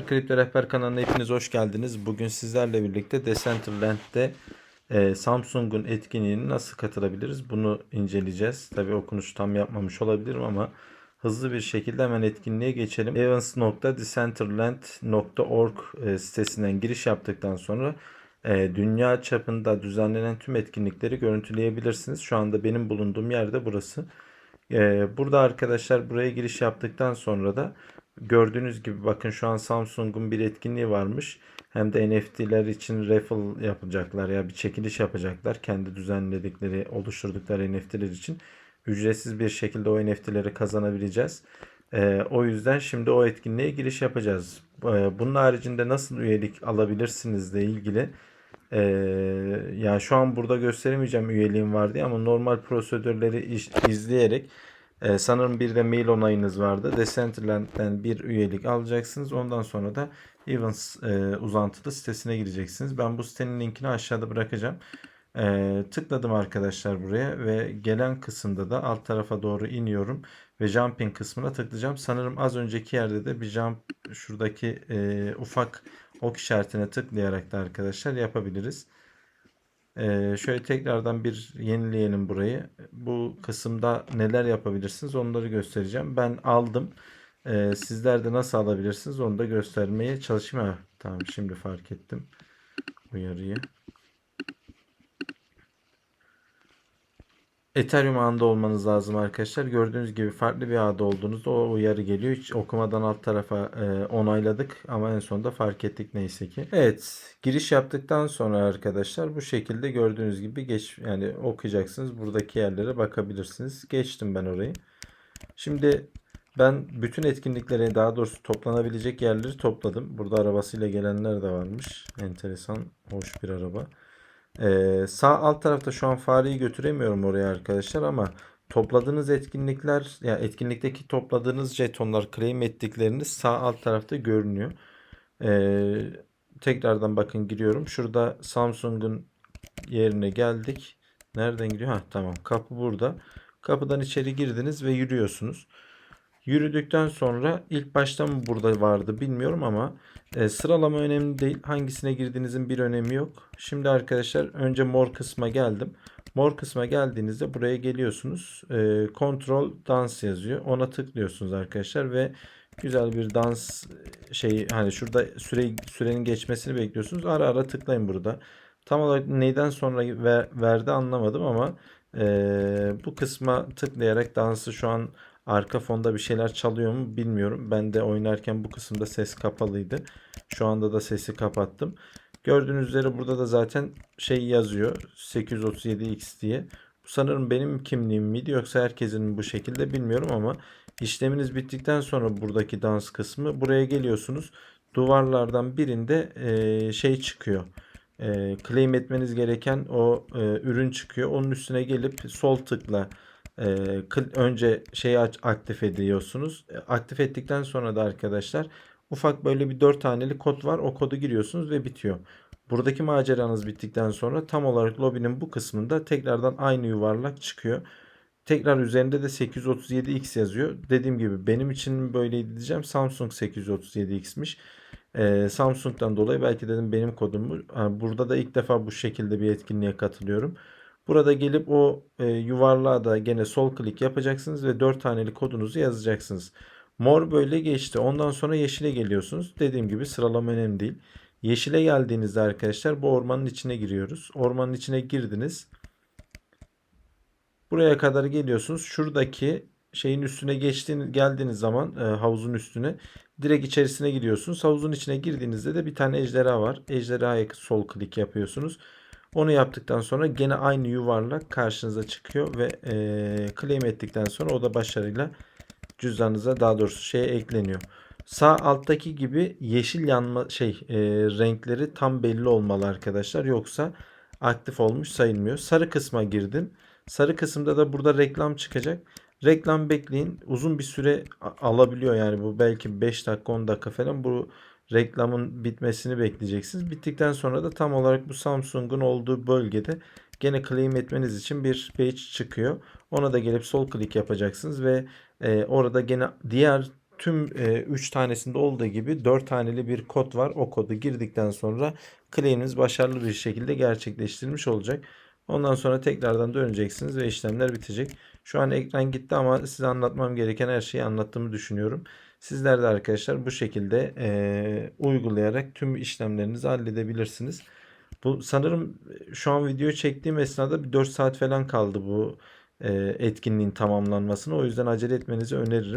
Kripto Rehber kanalına hepiniz hoş geldiniz. Bugün sizlerle birlikte Decentraland'de e, Samsung'un etkinliğine nasıl katılabiliriz bunu inceleyeceğiz. Tabi okunuş tam yapmamış olabilirim ama hızlı bir şekilde hemen etkinliğe geçelim. evans.decentraland.org e, sitesinden giriş yaptıktan sonra e, dünya çapında düzenlenen tüm etkinlikleri görüntüleyebilirsiniz. Şu anda benim bulunduğum yerde burası. E, burada arkadaşlar buraya giriş yaptıktan sonra da Gördüğünüz gibi bakın şu an Samsung'un bir etkinliği varmış. Hem de NFT'ler için raffle yapacaklar ya bir çekiliş yapacaklar. Kendi düzenledikleri, oluşturdukları NFT'ler için ücretsiz bir şekilde o NFT'leri kazanabileceğiz. Ee, o yüzden şimdi o etkinliğe giriş yapacağız. Ee, bunun haricinde nasıl üyelik alabilirsiniz ile ilgili ee, yani şu an burada gösteremeyeceğim üyeliğim var diye ama normal prosedürleri izleyerek ee, sanırım bir de mail onayınız vardı. Decentraland'den bir üyelik alacaksınız. Ondan sonra da Evans e, uzantılı sitesine gireceksiniz. Ben bu sitenin linkini aşağıda bırakacağım. E, tıkladım arkadaşlar buraya ve gelen kısımda da alt tarafa doğru iniyorum ve jumping kısmına tıklayacağım. Sanırım az önceki yerde de bir jump şuradaki e, ufak ok işaretine tıklayarak da arkadaşlar yapabiliriz. Ee, şöyle tekrardan bir yenileyelim burayı. Bu kısımda neler yapabilirsiniz onları göstereceğim. Ben aldım. Ee, sizler de nasıl alabilirsiniz onu da göstermeye çalışayım. Ha, tamam şimdi fark ettim uyarıyı. Ethereum ağında olmanız lazım arkadaşlar. Gördüğünüz gibi farklı bir ağda olduğunuzda o uyarı geliyor. Hiç okumadan alt tarafa e, onayladık ama en sonunda fark ettik neyse ki. Evet, giriş yaptıktan sonra arkadaşlar bu şekilde gördüğünüz gibi geç yani okuyacaksınız. Buradaki yerlere bakabilirsiniz. Geçtim ben orayı. Şimdi ben bütün etkinliklere daha doğrusu toplanabilecek yerleri topladım. Burada arabasıyla gelenler de varmış. Enteresan, hoş bir araba. Ee, sağ alt tarafta şu an fareyi götüremiyorum oraya arkadaşlar ama topladığınız etkinlikler ya yani etkinlikteki topladığınız jetonlar claim ettikleriniz sağ alt tarafta görünüyor. Ee, tekrardan bakın giriyorum. Şurada Samsung'un yerine geldik. Nereden gidiyor? Ha tamam. Kapı burada. Kapıdan içeri girdiniz ve yürüyorsunuz. Yürüdükten sonra ilk başta mı burada vardı bilmiyorum ama e, sıralama önemli değil. Hangisine girdiğinizin bir önemi yok. Şimdi arkadaşlar önce mor kısma geldim. Mor kısma geldiğinizde buraya geliyorsunuz. E, Control dans yazıyor. Ona tıklıyorsunuz arkadaşlar ve güzel bir dans şeyi hani şurada süre sürenin geçmesini bekliyorsunuz. Ara ara tıklayın burada. Tam olarak neyden sonra ver, verdi anlamadım ama e, bu kısma tıklayarak dansı şu an Arka fonda bir şeyler çalıyor mu bilmiyorum. Ben de oynarken bu kısımda ses kapalıydı. Şu anda da sesi kapattım. Gördüğünüz üzere burada da zaten şey yazıyor. 837X diye. Bu sanırım benim kimliğim miydi yoksa herkesin bu şekilde bilmiyorum ama işleminiz bittikten sonra buradaki dans kısmı buraya geliyorsunuz. Duvarlardan birinde e, şey çıkıyor. E, claim etmeniz gereken o e, ürün çıkıyor. Onun üstüne gelip sol tıkla önce şeyi aktif ediyorsunuz. E, aktif ettikten sonra da arkadaşlar ufak böyle bir 4 taneli kod var. O kodu giriyorsunuz ve bitiyor. Buradaki maceranız bittikten sonra tam olarak lobinin bu kısmında tekrardan aynı yuvarlak çıkıyor. Tekrar üzerinde de 837X yazıyor. Dediğim gibi benim için böyleydi diyeceğim. Samsung 837X'miş. Ee, Samsung'dan dolayı belki dedim benim kodum bu. Yani burada da ilk defa bu şekilde bir etkinliğe katılıyorum. Burada gelip o e, yuvarlığa da gene sol klik yapacaksınız ve 4 taneli kodunuzu yazacaksınız. Mor böyle geçti. Ondan sonra yeşile geliyorsunuz. Dediğim gibi sıralama önemli değil. Yeşile geldiğinizde arkadaşlar bu ormanın içine giriyoruz. Ormanın içine girdiniz. Buraya kadar geliyorsunuz. Şuradaki şeyin üstüne geçtiğiniz geldiğiniz zaman e, havuzun üstüne direkt içerisine gidiyorsunuz. Havuzun içine girdiğinizde de bir tane ejderha var. Ejderhaya sol klik yapıyorsunuz. Onu yaptıktan sonra gene aynı yuvarlak karşınıza çıkıyor ve e, claim ettikten sonra o da başarıyla cüzdanınıza daha doğrusu şeye ekleniyor. Sağ alttaki gibi yeşil yanma şey e, renkleri tam belli olmalı arkadaşlar. Yoksa aktif olmuş sayılmıyor. Sarı kısma girdin. Sarı kısımda da burada reklam çıkacak. Reklam bekleyin. Uzun bir süre alabiliyor yani bu belki 5 dakika 10 dakika falan bu reklamın bitmesini bekleyeceksiniz. Bittikten sonra da tam olarak bu Samsung'un olduğu bölgede gene claim etmeniz için bir page çıkıyor. Ona da gelip sol klik yapacaksınız ve e, orada gene diğer tüm 3 tanesinde olduğu gibi 4 taneli bir kod var. O kodu girdikten sonra claim'iniz başarılı bir şekilde gerçekleştirilmiş olacak. Ondan sonra tekrardan döneceksiniz ve işlemler bitecek. Şu an ekran gitti ama size anlatmam gereken her şeyi anlattığımı düşünüyorum. Sizler de arkadaşlar bu şekilde eee, uygulayarak tüm işlemlerinizi halledebilirsiniz. Bu sanırım şu an video çektiğim esnada bir 4 saat falan kaldı bu eee, etkinliğin tamamlanmasına. O yüzden acele etmenizi öneririm.